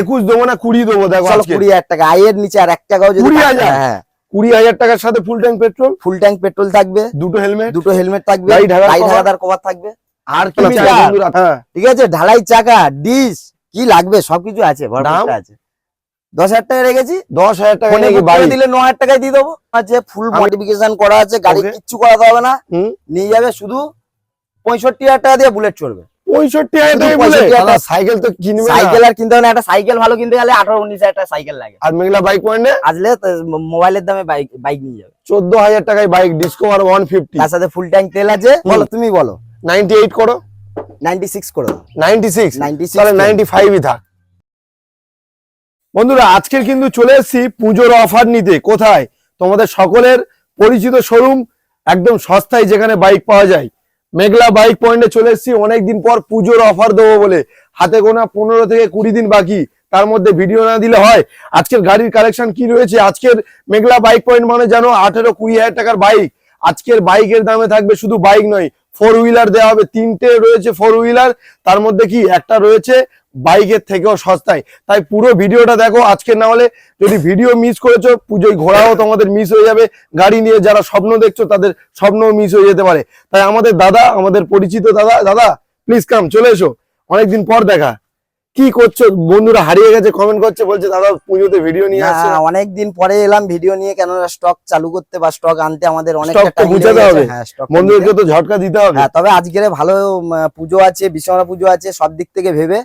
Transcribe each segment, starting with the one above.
একুশ দেবো না কুড়ি দেবো দেখো কুড়ি হাজার টাকা আয়ের নিচে আর এক টাকাও কুড়ি হাজার? হ্যাঁ। কুড়ি হাজার টাকার সাথে full tank petrol full tank petrol থাকবে। দুটো হেলমেট দুটো হেলমেট থাকবে? ঢাকাদার কভার থাকবে। আর কি? হ্যাঁ। ঠিক আছে ঢালাই চাকা ডিস কি লাগবে? সবকিছু আছে আছে। দশ হাজার টাকা রেখেছি। দশ হাজার টাকা দিলে ন হাজার টাকায় দিয়ে দেবো। আছে ফুল মডিফিকেশন করা আছে গাড়ি. কিচ্ছু করাতে হবে না। হুম। নিয়ে যাবে শুধু পঁয়ষট্টি হাজার টাকা দিয়ে বুলেট চড়বে। পঁয়ষট্টি হাজার শুধু টাকা বলে? 65 হাজার দাদা, সাইকেল তো কিনবে সাইকেল আর কিনতে একটা সাইকেল ভালো কিনতে গেলে আঠারো উনিশ হাজার সাইকেল লাগে। আর মেঘলা বাইক পয়েন্টে আসলে মোবাইলের দামে বাইক বাইক নিয়ে যাবে। চোদ্দ হাজার টাকায় বাইক ডিসকভার ওয়ান ফিফটি তার সাথে ফুল ট্যাঙ্ক তেল আছে। বলো তুমি বলো। নাইনটি এইট করো। নাইনটি সিক্স করে ninety six ninety six ninety ফাইভই থাক। বন্ধুরা আজকের কিন্তু চলে এসেছি পুজোর অফার নিতে। কোথায়? তোমাদের সকলের পরিচিত শোরুম একদম সস্তায় যেখানে বাইক পাওয়া যায়। মেঘলা বাইক পয়েন্টে চলে এসেছি। অনেকদিন পর পুজোর অফার দেবো বলে। হাতে গোনা পনেরো থেকে কুড়ি দিন বাকি। তার মধ্যে ভিডিও না দিলে হয়। আজকের গাড়ির কালেকশন কি রয়েছে? আজকের মেঘলা বাইক পয়েন্ট মানে জানো আঠেরো কুড়ি হাজার টাকার বাইক আজকের বাইকের দামে থাকবে শুধু বাইক নয় ফোর হুইলার দেওয়া হবে, তিনটে রয়েছে ফোর হুইলার তার মধ্যে কি একটা রয়েছে বাইকের থেকেও সস্তায়। তাই পুরো ভিডিওটা দেখো, আজকে না হলে যদি ভিডিও মিস করেছ, পুজোয় ঘোরাও তোমাদের মিস হয়ে যাবে। গাড়ি নিয়ে যারা স্বপ্ন দেখছ, তাদের স্বপ্ন মিস হয়ে যেতে পারে। তাই আমাদের দাদা, আমাদের পরিচিত দাদা দাদা প্লিজ কাম চলে এসো। অনেকদিন পর দেখা। কি করছ? বন্ধুরা হারিয়ে গেছে কমেন্ট করছে বলছে দাদা পুজোতে ভিডিও নিয়ে আসছে না। অনেকদিন পরে এলাম ভিডিও নিয়ে কেননা স্টক চালু করতে বা স্টক আনতে আমাদের অনেকটা Stock তো টাইম হবে। হ্যাঁ বন্ধুদেরকে তো ঝটকা দিতে হবে। হ্যাঁ তবে আজকের ভালো পুজো আছে বিশ্বকর্মা পুজো আছে সব দিক থেকে ভেবে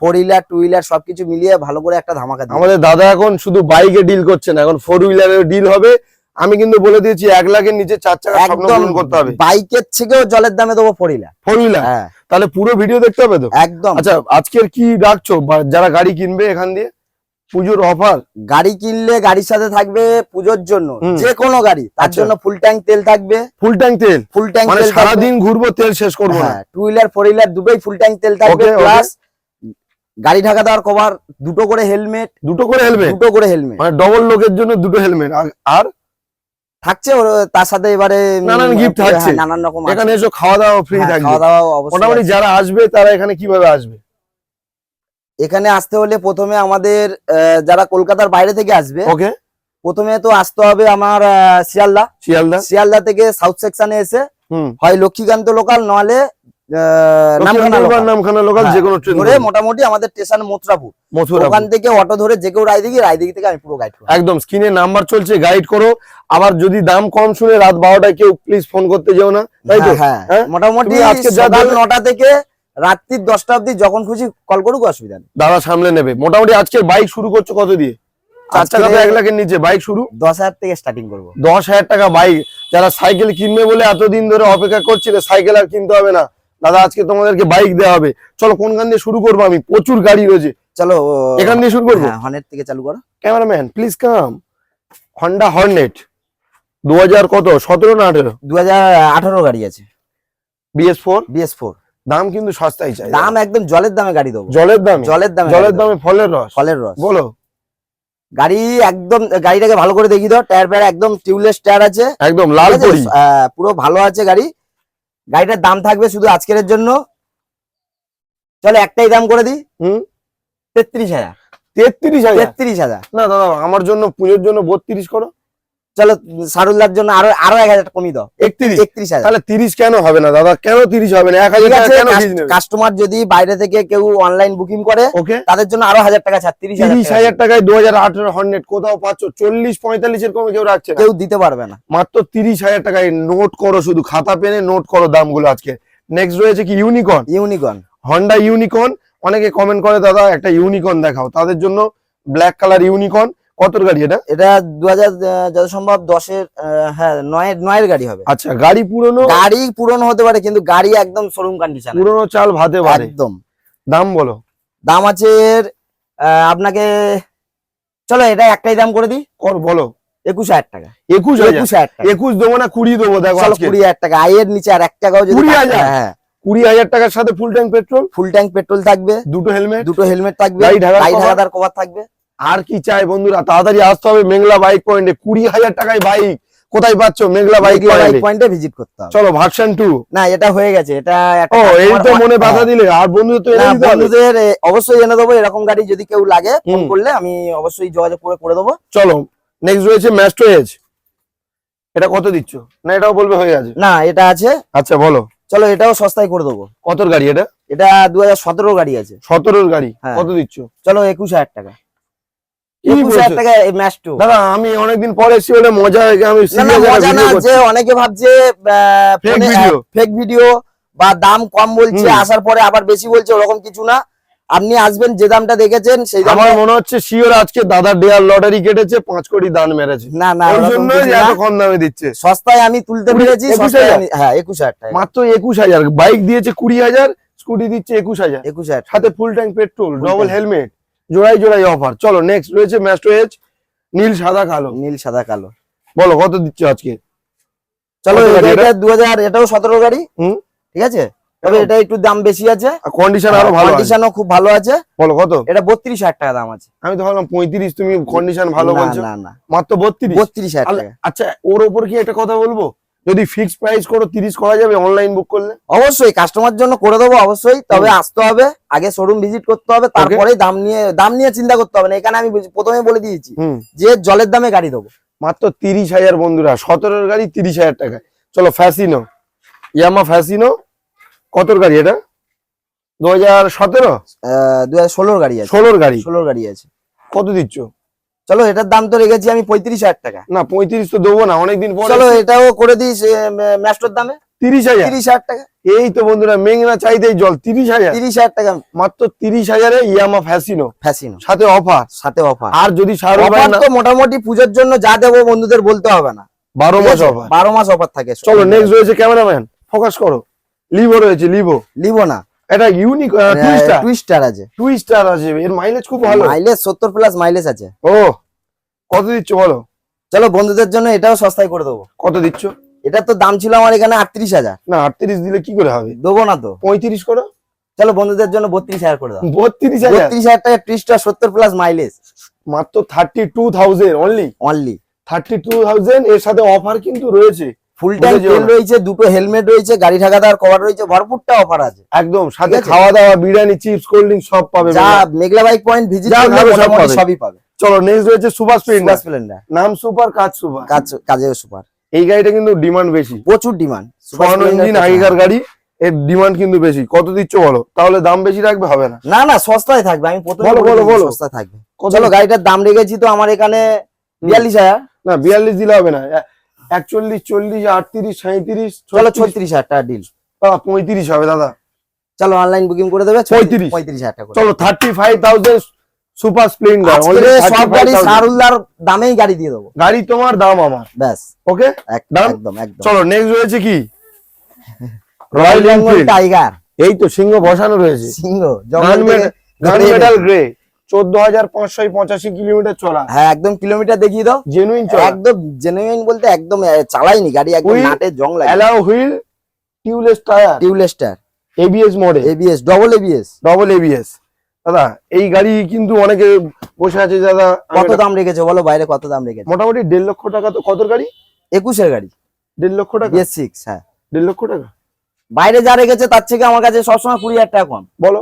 ফোর হুইলার টু হুইলার সবকিছু মিলিয়ে ভালো করে একটা ধামাকা দিই আমাদের দাদা এখন শুধু বাইকে ডিল করছে না এখন ফোর হুইলারের ডিল হবে। আমি কিন্তু বলে দিয়েছি এক লাখের নিচে চার চাকা করতে হবে। বাইকের থেকেও জলের দামে দেবো ফোর হুইলার ফোর হুইলার হ্যাঁ। তাহলে পুরো ভিডিও দেখতে হবে তো? একদম। আচ্ছা আজকের কি রাখছো যারা গাড়ি কিনবে এখান দিয়ে? পুজোর অফার গাড়ি কিনলে গাড়ির সাথে থাকবে পুজোর জন্য। যে কোনো গাড়ি তার আচ্ছা। জন্য ফুল ট্যাঙ্ক তেল থাকবে। ফুল ট্যাঙ্ক তেল? ফুল ট্যাঙ্ক মানে তেল সারাদিন ঘুরবো তেল শেষ করব হ্যাঁ টু হুইলার ফোর হুইলার দুটোই ফুল ট্যাঙ্ক তেল থাকবে. প্লাস গাড়ি ঢাকা দেওয়ার কভার দুটো করে হেলমেট দুটো করে হেলমেট দুটো করে হেলমেট মানে ডবল লোকের জন্য দুটো হেলমেট আর থাকছে তার সাথে এবারে নানান গিফট হ্যাঁ, থাকছে। নানান রকম এখানে এসে খাওয়া দাওয়া ফ্রি হ্যাঁ, থাকবে। খাওয়া দাওয়া অবশ্যই মোটামুটি যারা আসবে তারা এখানে কীভাবে আসবে? এখানে আসতে হলে প্রথমে আমাদের যারা কলকাতার বাইরে থেকে আসবে ওকে। প্রথমে তো আসতে হবে আমার শিয়ালদা। শিয়ালদা? শিয়ালদা থেকে সাউথ সেকশনে এসে হুম। হয় লক্ষ্মীকান্ত লোকাল নলে নামখানা লোকাল হ্যাঁ, যে কোনো ট্রেন ধরে মোটামুটি আমাদের স্টেশন মথুরাপুর। ওখান থেকে অটো ধরে যে কেউ রায়দিঘি রায়দিঘি থেকে আমি পুরো গাইড করব। একদম স্ক্রিনে নাম্বার চলছে গাইড করো। আবার যদি দাম কম শুনে রাত বারোটায় কেউ প্লিজ ফোন করতে যেও না তাই তো? হ্যাঁ, হ্যাঁ? মোটামুটি আজকে সকাল নটা থেকে রাত্রির দশটা অবধি যখন খুশি কল করুক অসুবিধা নেই। দাদা সামলে নেবে। মোটামুটি আজকের বাইক শুরু করছ কত দিয়ে? চার আজকে এক লাখের নিচে বাইক শুরু? দশ হাজার থেকে স্টার্টিং করব। দশ হাজার টাকা বাইক যারা সাইকেল কিনবে বলে এতদিন ধরে অপেক্ষা করছিলে সাইকেল আর কিনতে হবে না। দাদা আজকে তোমাদেরকে বাইক দেওয়া হবে। চলো কোনখান দিয়ে শুরু করব আমি? প্রচুর গাড়ি রয়েছে। চলো এখান দিয়ে শুরু করব? হ্যাঁ হনের থেকে চালু করো। Cameraman please come Honda Hornet দু হাজার কত? সতেরো না আঠেরো? দু আঠারো গাড়ি আছে। বিএস ফোর বিএস ফোর দাম কিন্তু সস্তাই চাই। দাম একদম জলের দামে গাড়ি দেবো। জলের দাম? জলের দামে জলের দামে ফলের রস? ফলের রস। বলো। গাড়ি একদম গাড়িটাকে ভালো করে দেখি দাও। টায়ার প্যার একদম টিউবলেস টায়ার আছে। একদম লাল পুরো ভালো আছে গাড়ি। গাড়িটার দাম থাকবে শুধু আজকের জন্য। চলে একটাই দাম করে দিই। হুম? তেত্রিশ হাজার। তেত্রিশ হাজার? তেত্রিশ হাজার। না দাদা আমার জন্য পুজোর জন্য বত্রিশ করো। চলো সারুল্লার জন্য আরও আরও এক হাজার কমিয়ে দাও। একত্রিশ? একত্রিশ হাজার। তাহলে তিরিশ কেন হবে না দাদা? কেন তিরিশ হবে না? এক হাজার কাস্টমার যদি বাইরে থেকে কেউ অনলাইন বুকিং করে ওকে তাদের জন্য আরও হাজার টাকা ছাড় তিরিশ তিরিশ হাজার টাকায় দু হাজার আঠেরো হন্ড্রেড কোথাও পাচ্ছ? চল্লিশ পঁয়তাল্লিশের কমে কেউ রাখছে কেউ দিতে পারবে না। মাত্র তিরিশ হাজার টাকায় নোট করো শুধু খাতা পেনে নোট করো দামগুলো আজকে। নেক্সট রয়েছে কি? ইউনিকর্ন ইউনিকন হন্ডা ইউনিকর্ন অনেকে কমেন্ট করে দাদা একটা ইউনিকর্ন দেখাও। তাদের জন্য ব্ল্যাক কালার ইউনিকর্ন কতর গাড়ি এটা? এটা দু হাজার যত সম্ভব দশের হ্যাঁ নয়ের নয়ের গাড়ি হবে। আচ্ছা গাড়ি পুরনো? গাড়ি পুরনো হতে পারে কিন্তু গাড়ি একদম শোরুম কন্ডিশন পুরনো চাল ভাতে পারে একদম। দাম বলো। দাম আছে এর, আপনাকে চলো এটা একটাই দাম করে দিই। কর বলো। একুশ হাজার টাকা। একুশ একুশ হাজার টাকা। একুশ দেবো না কুড়ি দেবো দেখো কুড়ি হাজার টাকা। আয়ের নিচে আর এক টাকাও যদি কুড়ি হাজার? হ্যাঁ। কুড়ি হাজার টাকার সাথে full tank petrol full tank petrol থাকবে। দুটো হেলমেট দুটো হেলমেট থাকবে। গাড়ি ঢাকাদার কভার থাকবে। আর কি চাই বন্ধুরা? তাড়াতাড়ি আসতে হবে মেঘলা বাইক পয়েন্টে কুড়ি হাজার টাকায় বাইক কোথায় পাচ্ছ? মেঘলা বাইক পয়েন্টে ভিজিট করতে হবে। চলো ভার্সন টু না এটা হয়ে গেছে। এটা ও এই তো মনে বাধা। দিলে। আর বন্ধুদের তো এনে। বন্ধুদের অবশ্যই এনে দেবো। এরকম গাড়ি যদি কেউ লাগে ফোন করলে আমি অবশ্যই যোগাযোগ করে করে দেবো। চলো নেক্সট রয়েছে ম্যাস্টো এজ এটা কত দিচ্ছ? না এটাও বলবে হয়ে গেছে। না এটা আছে। আচ্ছা বলো। চলো এটাও সস্তায় করে দেবো। কতর গাড়ি এটা? এটা দু হাজার সতেরো গাড়ি আছে। সতেরোর গাড়ি। হ্যাঁ। কত দিচ্ছ? চলো একুশ হাজার টাকা। দাদা আমি অনেকদিন পরে এসেছি বলে মজা আমি না না serious মজা না যে অনেকে ভাবছে ফেক ভিডিও বা দাম কম বলছে আসার পরে আবার বেশি বলছে ওরকম কিছু না। আপনি আসবেন যে দামটা দেখেছেন সেই দাম আমার মনে হচ্ছে শিওর আজকে দাদা ডেয়ার লটারি কেটেছে পাঁচ কোটি দান মেরেছে। না না ওই জন্য এত কম দামে দিচ্ছে। সস্তায় আমি তুলতে পেরেছি হ্যাঁ একুশ হাজার টাকা। মাত্র একুশ হাজার। বাইক দিয়েছে কুড়ি হাজার স্কুটি দিচ্ছে একুশ হাজার। একুশ হাজার। সাথে full tank petrol double helmet জোড়াই জোড়াই অফার চলো নেক্সট রয়েছে ম্যাস্টো এজ নীল সাদা কালো। নীল সাদা কালো। বলো কত দিচ্ছ আজকে? চলো এটা দু হাজার এটাও সতেরো গাড়ি। হুম। ঠিক আছে? তবে এটা একটু দাম বেশি আছে। কন্ডিশন আরও ভালো। কন্ডিশনও খুব ভালো আছে। বলো কত? এটা বত্রিশ হাজার টাকা দাম আছে। আমি তো ভাবলাম পঁয়ত্রিশ তুমি কন্ডিশন ভালো বলছো। না না। মাত্র বত্রিশ? বত্রিশ হাজার টাকা। আচ্ছা ওর ওপর কি একটা কথা বলব? যদি ফিক্স প্রাইস করো তিরিশ করা যাবে অনলাইন বুক করলে? অবশ্যই কাস্টমার জন্য করে দেবো অবশ্যই তবে আসতে হবে আগে শোরুম ভিজিট করতে হবে তারপরে দাম নিয়ে দাম নিয়ে চিন্তা করতে হবে না এখানে আমি প্রথমে বলে দিয়েছি যে জলের দামে গাড়ি দেবো। মাত্র তিরিশ হাজার বন্ধুরা সতেরোর গাড়ি তিরিশ হাজার টাকা। চলো ফ্যাসিনো ইয়ামা ফ্যাসিনো কতর গাড়ি এটা? দু হাজার সতেরো? দু হাজার ষোলোর গাড়ি আছে। ষোলোর গাড়ি? ষোলোর গাড়ি আছে। কত দিচ্ছ? চলো এটার দাম তো রেখেছি আমি পঁয়ত্রিশ হাজার টাকা। না পঁয়ত্রিশ তো দেবো না অনেকদিন পরে চলো এটাও করে দিস ম্যাস্টোর দামে। তিরিশ হাজার? তিরিশ হাজার টাকা। এই তো বন্ধুরা মেঘনা চাইতেই জল তিরিশ হাজার। তিরিশ হাজার টাকা। মাত্র তিরিশ হাজারে ইয়ামা ফ্যাসিনো। ফ্যাসিনো। সাথে অফার। সাথে অফার। আর যদি তো মোটামুটি পুজোর জন্য যা দেবো বন্ধুদের বলতে হবে না। বারো মাস অফার। বারো মাস অফার থাকে। চলো নেক্সট রয়েছে ক্যামেরাম্যান। ফোকাস করো। লিভো রয়েছে লিভো। লিবো না। এটা ইউনিক টুইস্টার টুইস্টার আছে। টুইস্টার আছে এর মাইলেজ খুব ভালো। মাইলেজ সত্তর প্লাস মাইলেজ আছে। ও কত দিচ্ছ বলো? চলো বন্ধুদের জন্য এটাও সস্তায় করে দেবো। কত দিচ্ছ? এটার তো দাম ছিল আমার এখানে আটত্রিশ হাজার। না আটত্রিশ দিলে কি করে হবে? দেবো না তো। পঁয়ত্রিশ করো। চলো বন্ধুদের জন্য বত্রিশ হাজার করে দাও। বত্রিশ হাজার? বত্রিশ হাজার টাকা টুইস্টার সত্তর প্লাস মাইলেজ মাত্র thirty two thousand only only thirty two thousand এর সাথে অফার কিন্তু রয়েছে। ফুল ট্যাঙ্ক তেল রয়েছে দুটো হেলমেট রয়েছে গাড়ি ঢাকা দেওয়ার কভার রয়েছে ভরপুরটা অফার আছে। একদম সাথে খাওয়া দাওয়া বিরিয়ানি চিপস কোল্ড ড্রিঙ্ক সব পাবে যা মেঘলা বাইক পয়েন্ট ভিজিট করলে সব পাবে। সবই পাবে। চলো নেক্সট রয়েছে সুপার স্প্লেন্ডার। স্প্লেন্ডার। নাম সুপার কাজ সুপার। কাজ কাজেও সুপার। এই গাড়িটা কিন্তু ডিমান্ড বেশি। প্রচুর ডিমান্ড ছয়ান্ন ইঞ্জিন আগেকার গাড়ি এর ডিমান্ড কিন্তু বেশি। কত দিচ্ছ বলো? তাহলে দাম বেশি রাখবে হবে না। না না সস্তায় থাকবে। আমি প্রথমে বলো, বলো, বলো। সস্তায় থাকবে। চলো গাড়িটার দাম রেখেছি তো আমার এখানে বিয়াল্লিশ হাজার। না বিয়াল্লিশ দিলে হবে না। একচল্লিশ চল্লিশ আটত্রিশ সাঁত্রিশ চলো ছত্রিশ। হাজার টাকা ডিল পঁয়ত্রিশ হবে দাদা। চলো অনলাইন বুকিং করে দেবে 35 পঁয়ত্রিশ। হাজার টাকা চলো thirty five thousand super Splendor সব গাড়ি দামেই গাড়ি দিয়ে দেবো। গাড়ি তোমার দাম আমার। ব্যাস। ওকে এক- একদম একদম। চলো নেক্সট রয়েছে কি? রয়্যাল বেঙ্গল টাইগার এই তো সিংহ বসানো রয়েছে। সিংহ মেটাল গ্রে চোদ্দ হাজার পাঁচশো পঁচাশি কিলোমিটার চলা। হ্যাঁ একদম কিলোমিটার দেখিয়ে দাও। জেনুইন একদম জেনুইন বলতে একদম চালাইনি গাড়ি একদম Wheel, নাটে জং লাগে। Alloy wheel tyre ABS ABS double ABS double ABS দাদা এই গাড়ি কিন্তু অনেকে বসে আছে দাদা কত দাম রেখেছে বলো বাইরে কত দাম রেখেছে? মোটামুটি দেড় লক্ষ টাকা তো কত গাড়ি? একুশের গাড়ি। দেড় লক্ষ টাকা? সিক্স হ্যাঁ। দেড় লক্ষ টাকা? বাইরে যা রেখেছে তার থেকে আমার কাছে সবসময় কুড়ি হাজার টাকা কম। বলো।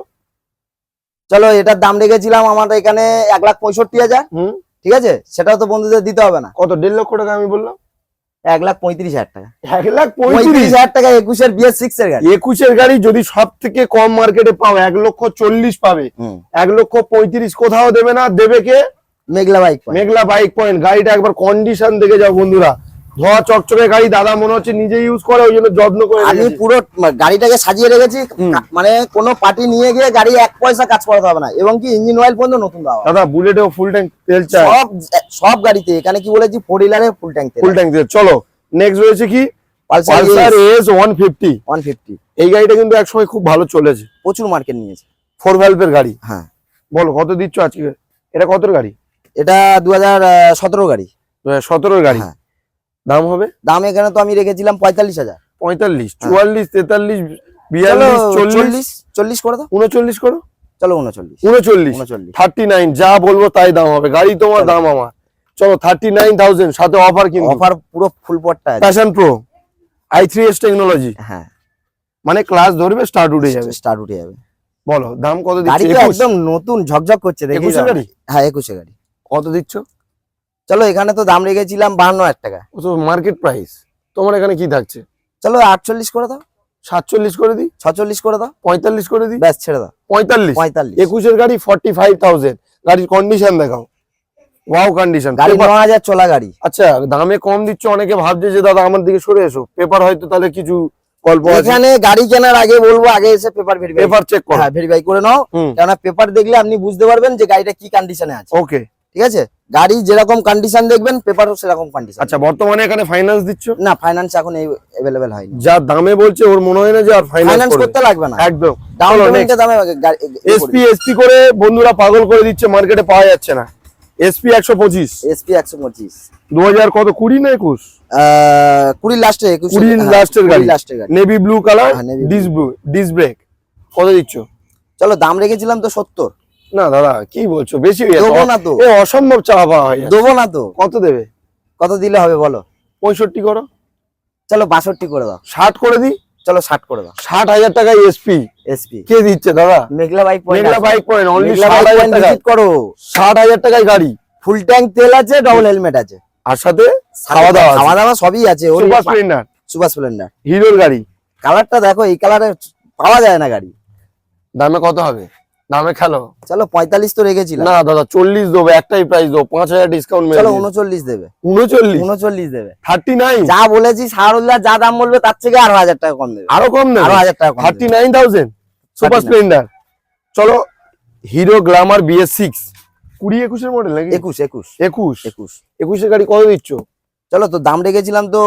চলো এটার দাম রেখেছিলাম আমার এখানে এক লাখ পঁয়ষট্টি হাজার। হুম। ঠিক আছে? সেটাও তো বন্ধুদের দিতে হবে না। কত? দেড় লক্ষ টাকা আমি বললাম। এক লাখ পঁয়ত্রিশ হাজার টাকা। এক লাখ পঁয়ত্রিশ? পঁয়ত্রিশ হাজার টাকা একুশের বিএস সিক্স এর গাড়ি। একুশের গাড়ি যদি সব থেকে কম মার্কেটে পাও এক লক্ষ চল্লিশ পাবে। এক লক্ষ পঁয়ত্রিশ কোথাও দেবে না দেবে কে? Meghla bike Meghla bike point গাড়িটা একবার কন্ডিশন দেখে যাও বন্ধুরা। ধোয়া চকচকে গাড়ি দাদা মনে হচ্ছে নিজে ইউজ করে ওই জন্য যত্ন করে আমি পুরো গাড়িটাকে সাজিয়ে রেখেছি। মানে কোনো পার্টি নিয়ে গিয়ে গাড়ি এক পয়সা কাজ করাতে হবে না। এবং কি ইঞ্জিন অয়েল পর্যন্ত নতুন হবে। দাদা বুলেটেও ফুল ট্যাঙ্ক তেল চাই। সব সব গাড়িতে। এখানে কি বলেছি? ফোর হুইলারে ফুল ট্যাঙ্ক ফুল ট্যাঙ্ক তেল। চলো নেক্সট রয়েছে কি? Pulsar S one fifty one fifty এই গাড়িটা কিন্তু একসময় খুব ভালো চলেছে। প্রচুর মার্কেট নিয়েছে। ফোর ভ্যালভের গাড়ি। হ্যাঁ। বলো কত দিচ্ছ আজকে? এটা কত গাড়ি? এটা দু হাজার সতেরো গাড়ি। সতেরোর গাড়ি? হ্যাঁ। দাম হবে? দাম এখানে তো আমি রেখেছিলাম পঁয়তাল্লিশ হাজার। পঁয়তাল্লিশ হ্যাঁ। চুয়াল্লিশ তেতাল্লিশ বিয়াল্লিশ চল্লিশ? চল্লিশ করে দাও। উনচল্লিশ করো? চলো উনচল্লিশ। উনচল্লিশ। উনচল্লিশ। থার্টি নাইন যা বলব তাই দাম হবে। গাড়ি তোমার দাম আমার। চলো থার্টি নাইন থাউজেন্ড সাথে অফার কিন্তু অফার পুরো full পটটা Passion Pro I three S technology হ্যাঁ। মানে ক্লাস ধরবে স্টার্ট উঠে যাবে। স্টার্ট উঠে যাবে। বলো দাম কত দিচ্ছ? একদম নতুন ঝকঝক করছে দেখি একুশে গাড়ি? হ্যাঁ একুশে গাড়ি। কত দিচ্ছ? চলো এখানে তো দাম রেখেছিলাম বাহান্ন হাজার টাকা। মার্কেট প্রাইস তোমার এখানে কি থাকছে? চলো আটচল্লিশ করে দাও। সাতচল্লিশ করে দিই? ছচল্লিশ করে দাও। পঁয়তাল্লিশ করে দিই? ব্যাস ছেড়ে দাও। পঁয়তাল্লিশ। পঁয়তাল্লিশ। একুশের গাড়ি ফর্টি ফাইভ থাউজেন্ড গাড়ির কন্ডিশন দেখাও। ওয়াও কন্ডিশন গাড়ি ন হাজার চলা গাড়ি। আচ্ছা দামে কম দিচ্ছ অনেকে ভাবছে যে দাদা আমার দিকে সরে এসো। পেপার হয়তো তাহলে কিছু গল্প এখানে গাড়ি কেনার আগে বলব আগে এসে পেপার ভেরিফাই পেপার চেক করো। হ্যাঁ ভেরিফাই করে নাও। কেননা পেপার দেখলে আপনি বুঝতে পারবেন যে গাড়িটা কি কন্ডিশনে আছে। ওকে ঠিক আছে? গাড়ি যেরকম কন্ডিশন দেখবেন পেপারও সেরকম কন্ডিশন আচ্ছা বর্তমানে এখানে ফাইন্যান্স দিচ্ছ? না ফাইন্যান্স এখন অ্যাভেলেবেল হয়নি। যা দামে বলছে ওর মনে হয় না যে আর ফাইন্যান্স করতে লাগবে না। একদম। ডাউন চলো, পেমেন্টের দামে। এসপি এসপি করে বন্ধুরা পাগল করে দিচ্ছে মার্কেটে পাওয়া যাচ্ছে না। এসপি একশো পঁচিশ। এসপি একশো পঁচিশ। দু হাজার কত? কুড়ি না একুশ? কুড়ি লাস্টে একুশ। কুড়ির লাস্টের গাড়ি। নেভি ব্লু কালার হ্যাঁ, ডিস ব্রেক কত দিচ্ছ? চলো দাম রেখেছিলাম তো সত্তর। না দাদা কি বলছো? বেশি হয়ে দেবো না তো। এ অসম্ভব চাওয়া পাওয়া হয়ে। দেবো না তো। কত দেবে? কত দিলে হবে বলো? পঁয়ষট্টি করো। চলো বাষট্টি করে দাও। ষাট করে দিই? চলো ষাট করে দাও। ষাট হাজার টাকায় এসপি এসপি কে দিচ্ছে দাদা? Meghla bike Meghla bike point only ষাট হাজার টাকায়। করো। ষাট হাজার টাকায় গাড়ি। ফুল ট্যাঙ্ক তেল আছে ডবল হেলমেট আছে। আর সাথে খাওয়া দাওয়া খাওয়া দাওয়া সবই আছে। সুপার স্প্লেন্ডার সুপার স্প্লেন্ডার হিরোর গাড়ি। কালারটা দেখো এই কালারে পাওয়া যায় না গাড়ি। দামে কত হবে? দামে খেলো। চলো পঁয়তাল্লিশ তো রেখেছিলাম। না দাদা চল্লিশ দেবো একটাই প্রাইস দেবো পাঁচ হাজার ডিসকাউন্ট চলো উনচল্লিশ দেবে। উনচল্লিশ? উনচল্লিশ দেবে। থার্টি নাইন যা বলেছি সারুল্লাহ যা দাম বলবে তার থেকে আরও হাজার টাকা কম দেবে। আরও কম আরও হাজার টাকা thirty nine thousand super Splendor চলো হিরো গ্লামার বিএস সিক্স কুড়ি একুশের মডেল নাকি? একুশ একুশ। একুশ? একুশ। একুশের গাড়ি কত দিচ্ছ? চলো তো দাম রেখেছিলাম তো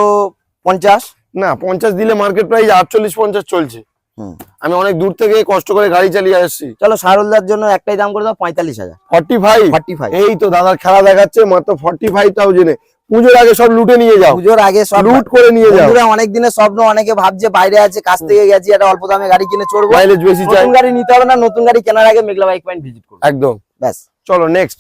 পঞ্চাশ। না পঞ্চাশ দিলে মার্কেট প্রাইস আটচল্লিশ পঞ্চাশ চলছে। আমি অনেক দূর থেকে কষ্ট করে গাড়ি চালিয়ে আসছি। চলো সারুল্লার জন্য একটাই দাম করে দাও পঁয়তাল্লিশ হাজার। ফর্টি ফাইভ ফর্টি ফাইভ এই তো দাদার খেলা দেখাচ্ছে মাত্র ফর্টি ফাইভ থাউজেন্ডে পুজোর আগে সব লুটে নিয়ে যাও। পুজোর আগে সব লুট করে নিয়ে যাও। অনেক দিনের স্বপ্ন অনেকে ভাবছে বাইরে আছে কাছ থেকে গেছি একটা অল্প দামে গাড়ি কিনে চড়বো। মাইলেজ বেশি চাই। নতুন গাড়ি নিতে হবে না নতুন গাড়ি কেনার আগে মেঘলা বাইক পয়েন্ট ভিজিট করব। একদম। ব্যাস। চলো নেক্সট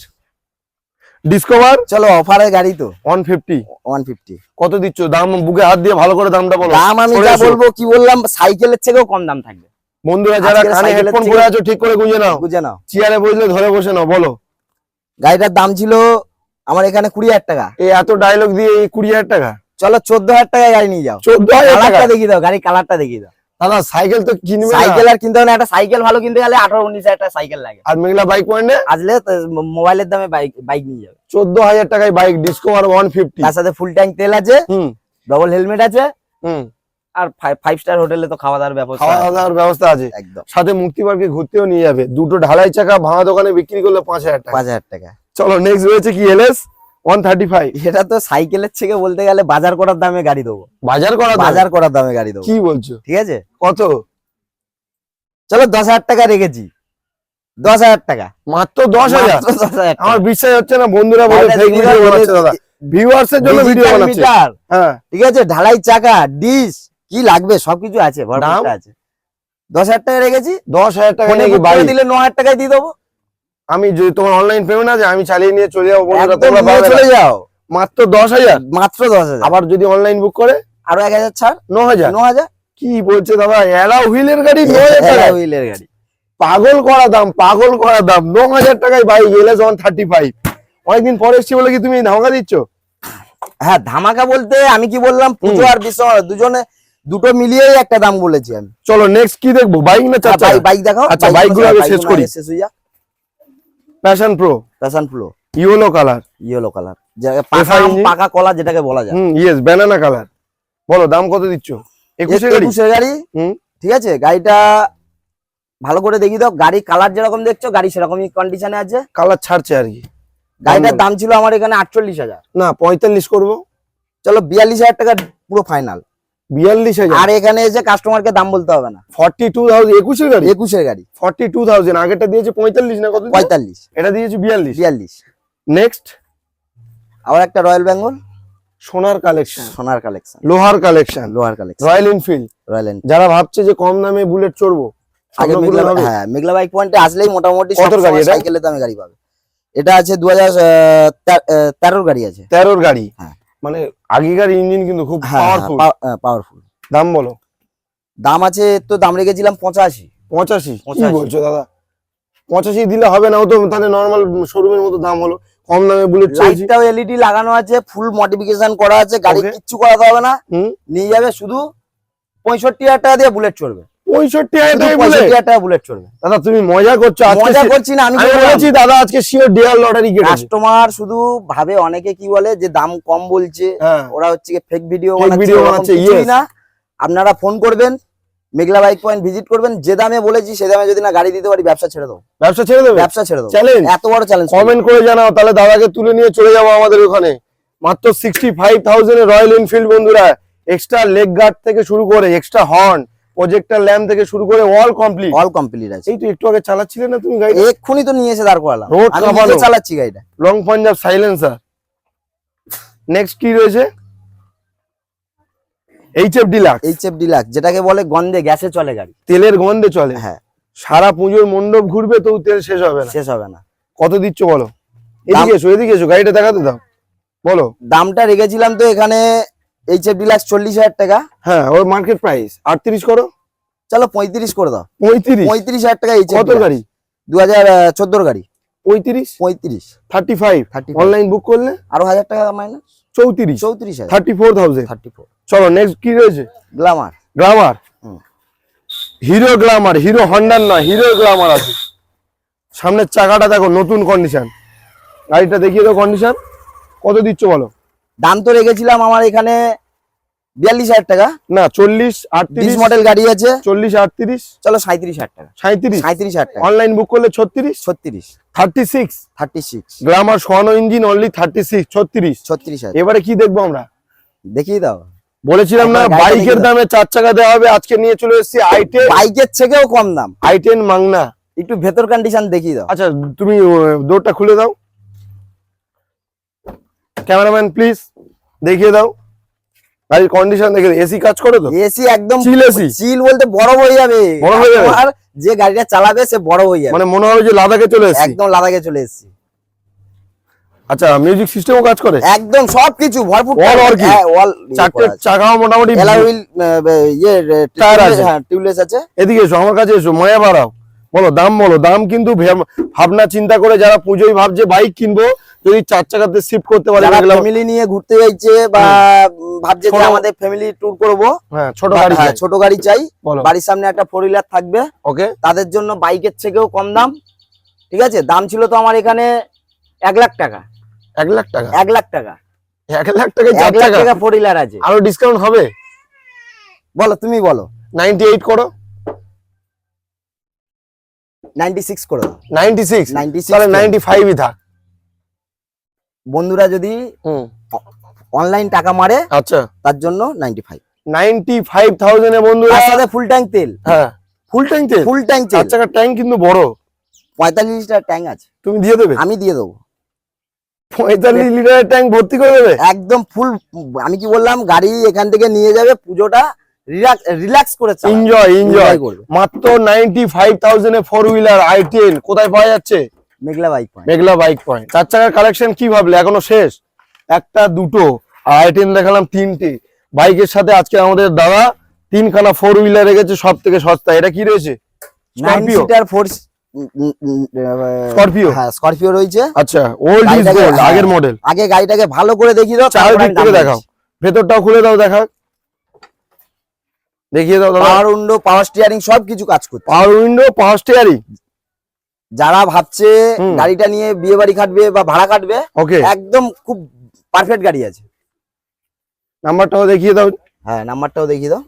ডিসকভার চলো অফারের গাড়ি তো। ওয়ান ফিফটি ওয়ান ফিফটি কত দিচ্ছ? দাম বুকে হাত দিয়ে ভালো করে দামটা বলো। দাম আমি যা বলব কি বললাম সাইকেলের থেকেও কম দাম থাকবে। বন্ধুরা যারা কানে হেডফোন পরে আছো ঠিক করে গুঁজে নাও। বুঝে নাও। চেয়ারে বসলে ধরে বসে নাও বলো। গাড়িটার দাম ছিল আমার এখানে কুড়ি হাজার টাকা। এই এত ডায়লগ দিয়ে এই কুড়ি হাজার টাকা? চলো চোদ্দ হাজার টাকায় গাড়ি নিয়ে যাও। চোদ্দ হাজার টাকা? দেখিয়ে দাও গাড়ির কালারটা দেখিয়ে দাও। দাদা সাইকেল তো কিনবে সাইকেল আর কিনতে হবে একটা সাইকেল ভালো কিনতে গেলে আঠারো উনিশ হাজার সাইকেল লাগে। আর মেঘলা বাইক পয়েন্টে আসলে মোবাইলের দামে বাইক বাইক নিয়ে যাবে। চোদ্দ হাজার টাকায় বাইক ডিসকভার ওয়ান ফিফটি তার সাথে ফুল ট্যাঙ্ক তেল আছে হুম। ডবল হেলমেট আছে হুম। আর ফাইভ স্টার হোটেলে তো খাওয়া দাওয়ার ব্যবস্থা খাওয়া। দাওয়ার ব্যবস্থা আছে। একদম। সাথে মুক্তি পার্কে ঘুরতেও নিয়ে যাবে। দুটো ঢালাই চাকা ভাঙা দোকানে বিক্রি করলে পাঁচ হাজার টাকা। পাঁচ হাজার টাকা। চলো নেক্সট রয়েছে কি এলএস এটা তো সাইকেলের থেকে বলতে গেলে বাজার করার দামে গাড়ি দেবো। বাজার বাজার করার দামে গাড়ি দেবো। কি বলছো? ঠিক আছে? কত? চলো দশ হাজার টাকা রেখেছি। দশ হাজার টাকা। মাত্র দশ হাজার? আমার বিশ্বাস হচ্ছে না বন্ধুরা বলে দাদা। ভিউয়ার্স এর জন্য ভিডিও বানাচ্ছে। হ্যাঁ। ঠিক আছে? ঢালাই চাকা ডিশ কি লাগবে? সবকিছু আছে আছে। দশ হাজার টাকা রেখেছি। দশ হাজার টাকা দিলে ন হাজার টাকায় দিয়ে দেবো। আমি যদি তোমার অনলাইন পেমেন্ট আছে আমি চালিয়ে নিয়ে চলে যাব বন্ধুরা চলে যাও। মাত্র দশ হাজার? মাত্র দশ হাজার। আবার যদি অনলাইন বুক করে? আরও এক হাজার ছাড়। ন হাজার? ন হাজার? কি বলছে দাদা? এলা হুইলের গাড়ি ন হাজার হ্যাঁ, হুইলের গাড়ি। পাগল করা দাম পাগল করা দাম। ন হাজার টাকায় bike LS one thirty five অনেকদিন পরে এসছি বলে কি তুমি ধামাকা দিচ্ছ? হ্যাঁ ধামাকা বলতে আমি কি বললাম পুজো আর বিশ্ব দুজনে দুটো মিলিয়েই একটা দাম বলেছি আমি। চলো নেক্সট কি দেখব? বাইক না চার বাইক বাইক দেখাও। আচ্ছা, বাইক বাইকগুলো শেষ করি। শেষ হয়ে যাক Passion Pro Passion Pro yellow colour yellow colour পাকা পাকা কলা যেটাকে বলা যায়। হুম ইয়েস ব্যানানা কালার বলো দাম কত দিচ্ছ? একুশে গাড়ি। ঠিক আছে গাড়িটা ভালো করে দেখি দাও। গাড়ি কালার যেরকম দেখছ গাড়ি সেরকমই কন্ডিশনে আছে। কালার ছাড়ছে আর কি। গাড়িটার দাম ছিল আমার এখানে আটচল্লিশ হাজার। না পঁয়তাল্লিশ করব। চলো বিয়াল্লিশ হাজার টাকা পুরো ফাইনাল বিয়াল্লিশ হাজার। আর এখানে এসে কাস্টমারকে দাম বলতে হবে না। ফর্টি টু থাউজেন্ড একুশের গাড়ি? একুশের গাড়ি। ফর্টি টু থাউজেন্ড আগেরটা দিয়েছে পঁয়তাল্লিশ না কত পঁয়তাল্লিশ। এটা দিয়েছে বিয়াল্লিশ। বিয়াল্লিশ। নেক্সট আবার একটা রয়্যাল বেঙ্গল সোনার কালেকশন সোনার কালেকশন লোহার কালেকশন লোহার collection Royal Enfield Royal Enfield যারা ভাবছে যে কম দামে বুলেট চড়বো আগে হ্যাঁ মেঘলা বাইক পয়েন্টে আসলেই মোটামুটি কত সব গাড়ি সাইকেলের দামে গাড়ি পাবে। এটা আছে দু হাজার তেরোর গাড়ি আছে। তেরোর গাড়ি। হ্যাঁ। মানে আগেকার ইঞ্জিন কিন্তু খুব হ্যাঁ পাওয়ারফুল পাওয়ারফুল দাম বলো। দাম আছে তো দাম রেখেছিলাম পঁচাশি। পঁচাশি? কি বলছো দাদা? পঁচাশি দিলে হবে না তো তাহলে নর্মাল শোরুমের মতো দাম হলো। কম দামে বুলেট লাইটটাও এলইডি লাগানো আছে ফুল মডিফিকেশন করা আছে গাড়ি. কিচ্ছু করাতে হবে না। হুম। নিয়ে যাবে শুধু পঁয়ষট্টি হাজার টাকা দিয়ে বুলেট চড়বে। পঁয়ষট্টি বুলেট টাকা দাদা তুমি মজা করছ। মজা করছি না আমি বলেছি দাদা আজকে শিওর ডিয়ার লটারি কাস্টমার শুধু ভাবে অনেকে কি বলে যে দাম কম বলছে হ্যাঁ। ওরা হচ্ছে ফেক ভিডিও Fake বানাচ্ছে, না। আপনারা ফোন করবেন মেঘলা বাইক পয়েন্ট ভিজিট করবেন যে দামে বলেছি সে দামে যদি না গাড়ি দিতে পারি ব্যবসা ছেড়ে দেবো। ব্যবসা ছেড়ে দেবে? ব্যবসা ছেড়ে দেবো। চ্যালেঞ্জ এত বড় চ্যালেঞ্জ কমেন্ট করে জানাও তাহলে দাদাকে তুলে নিয়ে চলে যাব আমাদের ওখানে। মাত্র sixty five thousand Royal Enfield বন্ধুরা এক্সট্রা লেগ গার্ড থেকে শুরু করে এক্সট্রা হর্ন প্রজেক্টর ল্যাম্প থেকে শুরু করে অল কমপ্লিট অল কমপ্লিট আছে। এই তো একটু আগে চালাচ্ছিলে না তুমি গাড়ি এক্ষুনি তো নিয়ে এসে দাঁড় করালাম। আমি নিজে চালাচ্ছি গাড়িটা। লং পাঞ্জাব সাইলেন্সার নেক্সট কি রয়েছে? H F Deluxe H F Deluxe যেটাকে বলে গন্ধে গ্যাসে চলে গাড়ি। তেলের গন্ধে চলে। হ্যাঁ। সারা পুজোর মণ্ডপ ঘুরবে তো তেল শেষ হবে না। শেষ হবে না। কত দিচ্ছ বলো? এদিকে এসো এদিকে এসো গাড়িটা দেখাতে দাও। বলো। দামটা রেখেছিলাম তো এখানে এইচ এফ ডিলাক্স চল্লিশ হাজার টাকা। হ্যাঁ ওর মার্কেট প্রাইস আটত্রিশ করো। চলো পঁয়ত্রিশ করে দাও। পঁয়ত্রিশ? পঁয়ত্রিশ হাজার টাকা এইচ কত গাড়ি? দু হাজার চোদ্দোর গাড়ি। পঁয়ত্রিশ? পঁয়ত্রিশ। Thirty five thirty online book করলে? আরও হাজার টাকা মাইনাস চৌত্রিশ। চৌত্রিশ thirty four thousand thirty four চলো নেক্সট কি রয়েছে? Glamour Glamour. Hero Glamour Hero হন্ডার নয় হিরো গ্লামার আছে। সামনের চাকাটা দেখো নতুন কন্ডিশন গাড়িটা দেখিয়ে দাও কন্ডিশন কত দিচ্ছ বলো? দাম তো রেখেছিলাম আমার এখানে বিয়াল্লিশ হাজার টাকা। না চল্লিশ আটত্রিশ মডেল গাড়ি আছে। চল্লিশ আটত্রিশ। চলো সাঁত্রিশ হাজার টাকা। সাঁত্রিশ সাঁত্রিশ হাজার টাকা। অনলাইন বুক করলে ছত্রিশ? ছত্রিশ। থার্টি সিক্স থার্টি সিক্স সোয়ানো ইঞ্জিন অনলি থার্টি সিক্স ছত্রিশ ছত্রিশ এবারে কি দেখব আমরা? দেখিয়ে দাও। বলেছিলাম না বাইকের দামে চার চাকা দেওয়া হবে আজকে নিয়ে চলে এসেছি আইটেন বাইকের থেকেও কম দাম। আইটেন মাংনা। একটু ভেতর কন্ডিশন দেখিয়ে দাও। আচ্ছা তুমি ডোরটা খুলে দাও। ক্যামেরাম্যান প্লিজ দেখিয়ে দাও। গাড়ির কন্ডিশন দেখে এসি কাজ করে তো এসি একদম Chill AC? চিল বলতে বড় হয়ে যাবে বড় হয়ে যাবে? আর যে গাড়িটা চালাবে সে বড় হয়ে যাবে মানে মনে হবে যে লাদাখে চলে এসেছি একদম লাদাখে চলে এসেছি আচ্ছা মিউজিক সিস্টেমও কাজ করে একদম সবকিছু ভরপুর টাকা- working? হ্যাঁ, all চারটে। চাকাও মোটামুটি Alloy wheel, ইয়ে Tire আছে। হ্যাঁ টিউবলেস আছে এদিকে এসো আমার কাছে এসো ময়া বাড়াও বলো দাম বলো দাম কিন্তু ভেব- ভাবনা চিন্তা করে যারা পুজোয় ভাবছে বাইক কিনবো যদি চার চাকাতে শিফট করতে পারে ফ্যামিলি নিয়ে ঘুরতে যাইছে বা ভাবছে যে আমাদের ফ্যামিলি ট্যুর করব হ্যাঁ ছোট গাড়ি হ্যাঁ, ছোট গাড়ি চাই। বাড়ির সামনে একটা ফোর হুইলার থাকবে। ওকে। তাদের জন্য বাইকের থেকেও কম দাম। ঠিক আছে? দাম ছিল তো আমার এখানে এক লাখ টাকা। এক লাখ টাকা? এক লাখ টাকা। এক লাখ টাকা এক লাখ টাকা? ফোর হুইলার আছে। আরও ডিসকাউন্ট হবে? বলো তুমি বলো। নাইনটি এইট করো। নাইনটি সিক্স করে দাও। নাইনটি সিক্স নাইনটি তাহলে সিক্স নাইনটি ফাইভই থাক। বন্ধুরা যদি অনলাইন টাকা মারে আচ্ছা। তার জন্য ninety five ninety five thousand এ বন্ধুরা তার সাথে ফুল ট্যাঙ্ক তেল। হ্যাঁ। ফুল ট্যাঙ্ক তেল? ফুল ট্যাঙ্ক চার তেল চাকার ট্যাঙ্ক কিন্তু বড়। পঁয়তাল্লিশ লিটার ট্যাঙ্ক আছে। তুমি দিয়ে দেবে? আমি দিয়ে দেবো। পঁয়তাল্লিশ লিটারের ট্যাঙ্ক ভর্তি করে দেবে? একদম ফুল আমি কি বললাম গাড়ি এখান থেকে নিয়ে যাবে পুজোটা রিল্যাক্স করে। এনজয় এনজয় করবে। মাত্র নাইনটি ফাইভ থাউজেন্ড এ ফোর হুইলার আই টেন কোথায় পাওয়া যাচ্ছে? Meghla bike point Meghla bike point চার চাকার কালেকশন কি ভাবলে? এখনও শেষ। একটা দুটো আর আই দেখালাম তিনটে। বাইকের সাথে আজকে আমাদের দাদা তিনখানা ফোর হুইলার রেখেছে সব থেকে সস্তা এটা কি রয়েছে? Scorpio four Scorpio? হ্যাঁ স্করপিও রয়েছে। আচ্ছা ওল্ড ইজ গোল্ড হ্যাঁ। আগের মডেল আগে গাড়িটাকে ভালো করে দেখিয়ে দাও চারিদিক থেকে দেখাও। ভেতরটাও খুলে দাও দেখা। দেখিয়ে দাও দাদা। পাওয়ার উন্ডো পাওয়ার স্টিয়ারিং সব কিছু কাজ করছে। পাওয়ার উইন্ডো পাওয়ার স্টিয়ারিং যারা ভাবছে গাড়িটা নিয়ে বিয়ে বাড়ি কাটবে বা ভাড়া কাটবে একদম খুব পারফেক্ট গাড়ি আছে। নাম্বারটাও দেখিয়ে দাও। হ্যাঁ নাম্বারটাও দেখিয়ে দাও।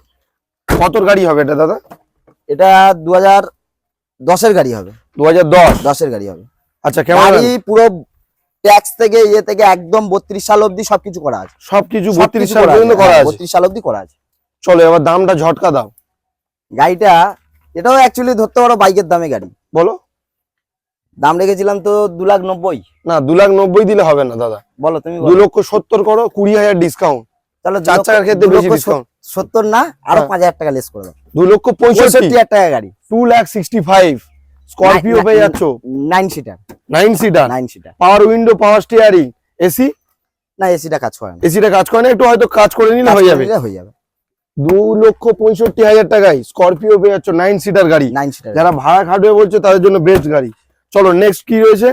কতর গাড়ি হবে এটা দাদা? এটা দু হাজার দশের গাড়ি হবে। দু হাজার দশ? দশের গাড়ি হবে। আচ্ছা কেমন গাড়ি পুরো ট্যাক্স থেকে ইয়ে থেকে একদম বত্রিশ সাল অবধি সবকিছু করা আছে। সবকিছু সবকিছু বত্রিশ সাল পর্যন্ত করা আছে। বত্রিশ সাল অবধি করা আছে। চলো এবার দামটা ঝটকা দাও। গাড়িটা এটাও অ্যাকচুয়ালি ধরতে পারো বাইকের দামে গাড়ি। বলো। দাম রেখেছিলাম তো দু লাখ নব্বই। না দু লাখ নব্বই দিলে হবে না দাদা। বলো তুমি দু লক্ষ সত্তর করো কুড়ি হাজার ডিসকাউন্ট তাহলে চার চাকার ক্ষেত্রে বেশি ডিসকাউন্ট সত্তর না আরও হ্যাঁ। পাঁচ হাজার টাকা লেস করে দাও। দু লক্ষ পঁয়ষট্টি। হাজার টাকা গাড়ি। Two lakh sixty five Scorpio পেয়ে যাচ্ছ? Nine seater nine seater nine seater power window power steering AC না এসিটা কাজ করে না। এসিটা কাজ করে না একটু হয়তো কাজ করে নিলে হয়ে যাবে। হয়ে যাবে। দু লক্ষ পঁয়ষট্টি হাজার টাকায় স্করপিও পেয়ে যাচ্ছ নাইন সিটার গাড়ি। নাইন সিটার যারা ভাড়া খাটবে বলছো তাদের জন্য বেস্ট গাড়ি। চলো নেক্সট কি রয়েছে?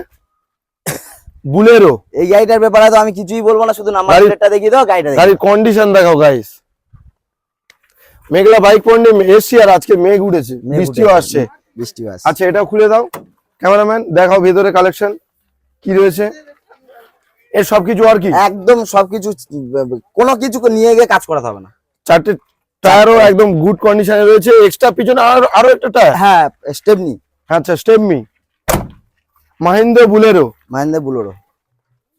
বুলেরো এই গাড়িটার ব্যাপারে তো আমি কিছুই বলব না শুধু নাম্বার প্লেটটা দেখিয়ে দাও গাড়িটা গাড়ির কন্ডিশন দেখাও গাইস মেঘলা বাইক পয়েন্টে এসছি আর আজকে মেঘ উঠেছে। বৃষ্টিও আসছে। বৃষ্টিও আসছে। আচ্ছা এটাও খুলে দাও ক্যামেরাম্যান দেখাও ভেতরে কালেকশন কি রয়েছে? এর সবকিছু আর কি? একদম সবকিছু কোনো কিছু নিয়ে গিয়ে কাজ করাতে হবে না। চারটে টায়ারও একদম গুড কন্ডিশনে রয়েছে এক্সট্রা পিছনে আরও আরও একটা টায়ার হ্যাঁ স্টেপনি আচ্ছা stepney Mahindra Bolero. Mahindra Bolero.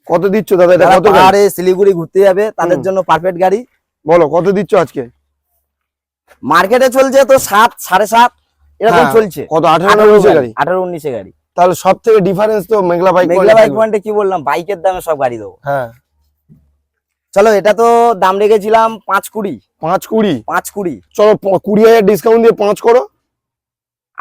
কত দিচ্ছ দাদা? এটা কত? পাহাড়ে শিলিগুড়ি ঘুরতে যাবে তাদের জন্য পারফেক্ট গাড়ি। বলো কত দিচ্ছ আজকে? মার্কেটে চলছে তো সাত সাড়ে সাত। এরকম হ্যাঁ, চলছে। কত? আঠারো না উনিশে গাড়ি? আঠারো উনিশে গাড়ি। তাহলে সব থেকে ডিফারেন্স তো মেঘলা বাইক মেঘলা বাইক পয়েন্টে কি বললাম? বাইকের দামে সব গাড়ি দেবো। হ্যাঁ। চলো এটা তো দাম রেখেছিলাম পাঁচ কুড়ি। পাঁচ কুড়ি? পাঁচ কুড়ি। চলো কুড়ি হাজার ডিসকাউন্ট দিয়ে পাঁচ করো।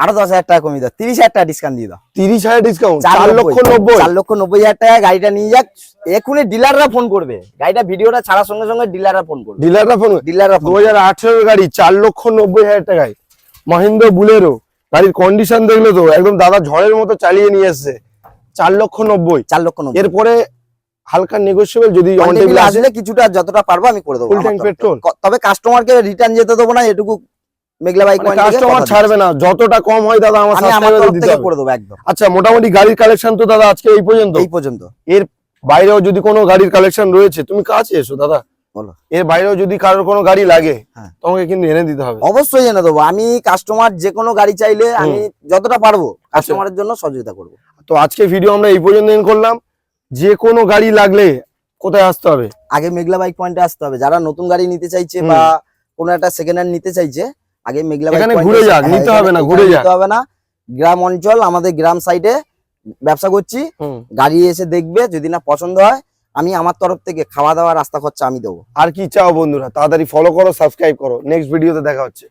আরও দশ হাজার টাকা কমিয়ে দাও। তিরিশ হাজার টাকা ডিসকাউন্ট দিয়ে দাও। তিরিশ হাজার ডিসকাউন্ট চার লক্ষ নব্বই। চার লক্ষ নব্বই হাজার টাকা গাড়িটা নিয়ে যাক। এক্ষুনি ডিলাররা ফোন করবে। গাড়িটা ভিডিওটা ছাড়ার সঙ্গে সঙ্গে ডিলাররা ফোন করবে। ডিলাররা ফোন ডিলাররা দু হাজার আঠেরোর গাড়ি চার লক্ষ নব্বই হাজার টাকায়। মহেন্দ্র বুলেরো গাড়ির কন্ডিশন দেখলে তো একদম দাদা ঝড়ের মতো চালিয়ে নিয়ে এসছে। চার লক্ষ নব্বই। চার লক্ষ নব্বই। এরপরে হালকা নেগোসিয়েবল যদি আসলে কিছুটা যতটা পারব আমি করে দেবো। ফুল ট্যাঙ্ক পেট্রোল তবে কাস্টমারকে রিটার্ন যেতে দেবো না এটুকু মেঘলা বাইক পয়েন্ট কাস্টমার ছাড়বে না। যতটা কম হয় দাদা আমার। আমি আমার তরফ থেকে করে দেবো একদম। আচ্ছা মোটামুটি গাড়ির কালেকশন তো দাদা আজকে এই পর্যন্ত। এই পর্যন্ত। এর বাইরেও যদি কোনো গাড়ির কালেকশন রয়েছে তুমি কাছে এসো দাদা। বলো। এর বাইরেও যদি কারোর কোনো গাড়ি লাগে হ্যাঁ। তোমাকে কিন্তু এনে দিতে হবে। অবশ্যই এনে দেবো। আমি কাস্টমার যে কোনো গাড়ি চাইলে আমি যতটা পারব আচ্ছা। কাস্টমারের জন্য সহযোগিতা করব। তো আজকে ভিডিও আমরা এই পর্যন্ত করলাম। যে কোনো গাড়ি লাগলে কোথায় আসতে হবে? আগে মেঘলা বাইক পয়েন্টে আসতে হবে। যারা নতুন গাড়ি নিতে চাইছে বা কোনো একটা সেকেন্ড হ্যান্ড নিতে চাইছে আগে মেঘলা এখানে ঘুরে যাক, হ্যাঁ, নিতে হবে না, ঘুরে যাক। হবে না। গ্রাম অঞ্চল আমাদের গ্রাম সাইডে ব্যবসা করছি। গাড়ি এসে দেখবে যদি না পছন্দ হয় আমি আমার তরফ থেকে খাওয়া দাওয়া রাস্তা খরচা আমি দেবো। আর কি চাও বন্ধুরা? তাড়াতাড়ি ফলো করো সাবস্ক্রাইব করো। নেক্সট ভিডিওতে দেখা হচ্ছে।